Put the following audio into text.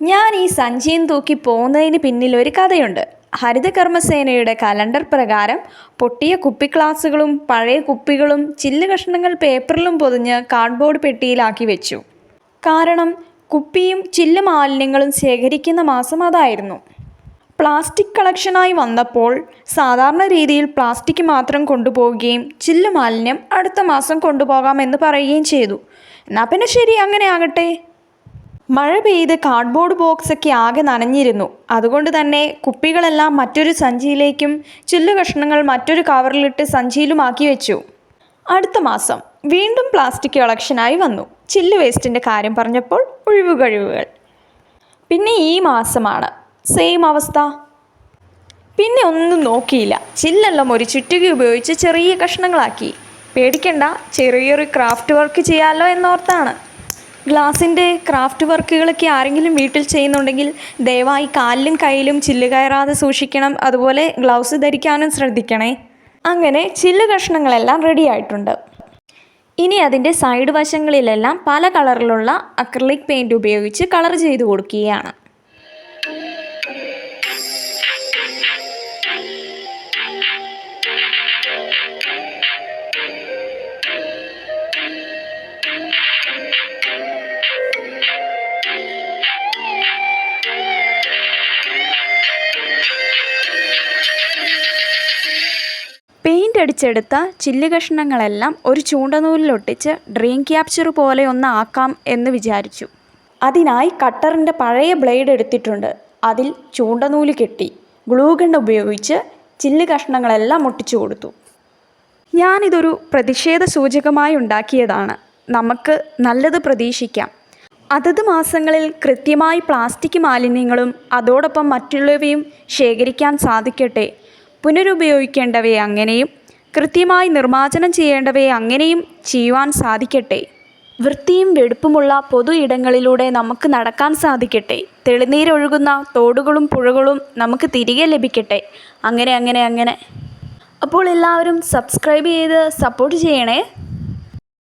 ഞാൻ ഈ സഞ്ചിയും തൂക്കി പോകുന്നതിന് പിന്നിൽ ഒരു കഥയുണ്ട്. ഹരിതകർമ്മസേനയുടെ കലണ്ടർ പ്രകാരം പൊട്ടിയ കുപ്പി കുപ്പിഗ്ലാസുകളും പഴയ കുപ്പികളും ചില്ല് കഷ്ണങ്ങൾ പേപ്പറിലും പൊതിഞ്ഞ് കാർഡ്ബോർഡ് പെട്ടിയിലാക്കി വെച്ചു. കാരണം കുപ്പിയും ചില്ല് മാലിന്യങ്ങളും ശേഖരിക്കുന്ന മാസം അതായിരുന്നു. പ്ലാസ്റ്റിക് കളക്ഷനായി വന്നപ്പോൾ സാധാരണ രീതിയിൽ പ്ലാസ്റ്റിക് മാത്രം കൊണ്ടുപോവുകയും ചില്ല് മാലിന്യം അടുത്ത മാസം കൊണ്ടുപോകാമെന്ന് പറയുകയും ചെയ്തു. എന്നാൽ പിന്നെ ശരി അങ്ങനെ ആകട്ടെ. മഴ പെയ്ത് കാർഡ്ബോർഡ് ബോക്സൊക്കെ ആകെ നനഞ്ഞിരുന്നു. അതുകൊണ്ട് തന്നെ കുപ്പികളെല്ലാം മറ്റൊരു സഞ്ചിയിലേക്കും ചില്ലു കഷ്ണങ്ങൾ മറ്റൊരു കവറിലിട്ട് സഞ്ചിയിലുമാക്കി വെച്ചു. അടുത്ത മാസം വീണ്ടും പ്ലാസ്റ്റിക് കളക്ഷനായി വന്നു. ചില്ലു വേസ്റ്റിന്റെ കാര്യം പറഞ്ഞപ്പോൾ ഒഴിവുകഴിവുകൾ പിന്നെ ഈ മാസമാണ്. സെയിം അവസ്ഥ. പിന്നെ ഒന്നും നോക്കിയില്ല. ചില്ലെല്ലാം ഒരു ചുറ്റുക ഉപയോഗിച്ച് ചെറിയ കഷ്ണങ്ങളാക്കി. പേടിക്കണ്ട ചെറിയൊരു ക്രാഫ്റ്റ് വർക്ക് ചെയ്യാമല്ലോ എന്നോർത്താണ്. ഗ്ലാസിന്റെ ക്രാഫ്റ്റ് വർക്കുകളൊക്കെ ആരെങ്കിലും വീട്ടിൽ ചെയ്യുന്നുണ്ടെങ്കിൽ ദയവായി കാലിലും കയ്യിലും ചില്ല് കയറാതെ സൂക്ഷിക്കണം. അതുപോലെ ഗ്ലൗസ് ധരിക്കാനും ശ്രദ്ധിക്കണേ. അങ്ങനെ ചില്ല് കഷ്ണങ്ങളെല്ലാം റെഡി ആയിട്ടുണ്ട്. ഇനി അതിന്റെ സൈഡ് വശങ്ങളിലെല്ലാം പല കളറിലുള്ള അക്രലിക് പെയിന്റ് ഉപയോഗിച്ച് കളർ ചെയ്ത് കൊടുക്കുകയാണ്. പെയിന്റ് അടിച്ചെടുത്ത ചില്ല് കഷ്ണങ്ങളെല്ലാം ഒരു ചൂണ്ടനൂലിലൊട്ടിച്ച് ഡ്രീം ക്യാപ്ചർ പോലെ ഒന്ന് ആക്കാം എന്ന് വിചാരിച്ചു. അതിനായി കട്ടറിന്റെ പഴയ ബ്ലേഡ് എടുത്തിട്ടുണ്ട്. അതിൽ ചൂണ്ടനൂൽ കെട്ടി ഗ്ലൂഗണ്ട് ഉപയോഗിച്ച് ചില്ല് കഷ്ണങ്ങളെല്ലാം ഒട്ടിച്ചു കൊടുത്തു. ഞാനിതൊരു പ്രതിഷേധ സൂചകമായി ഉണ്ടാക്കിയതാണ്. നമുക്ക് നല്ലത് പ്രതീക്ഷിക്കാം. അതത് മാസങ്ങളിൽ കൃത്യമായി പ്ലാസ്റ്റിക് മാലിന്യങ്ങളും അതോടൊപ്പം മറ്റുള്ളവയും ശേഖരിക്കാൻ സാധിക്കട്ടെ. പുനരുപയോഗിക്കേണ്ടവയെ അങ്ങനെയും കൃത്യമായി നിർമ്മാർജനം ചെയ്യേണ്ടവയെ അങ്ങനെയും ചെയ്യുവാൻ സാധിക്കട്ടെ. വൃത്തിയും വെടുപ്പുമുള്ള പൊതു ഇടങ്ങളിലൂടെ നമുക്ക് നടക്കാൻ സാധിക്കട്ടെ. തെളിനീരൊഴുകുന്ന തോടുകളും പുഴകളും നമുക്ക് തിരികെ ലഭിക്കട്ടെ. അങ്ങനെ അങ്ങനെ അങ്ങനെ. അപ്പോൾ എല്ലാവരും സബ്സ്ക്രൈബ് ചെയ്ത് സപ്പോർട്ട് ചെയ്യണേ.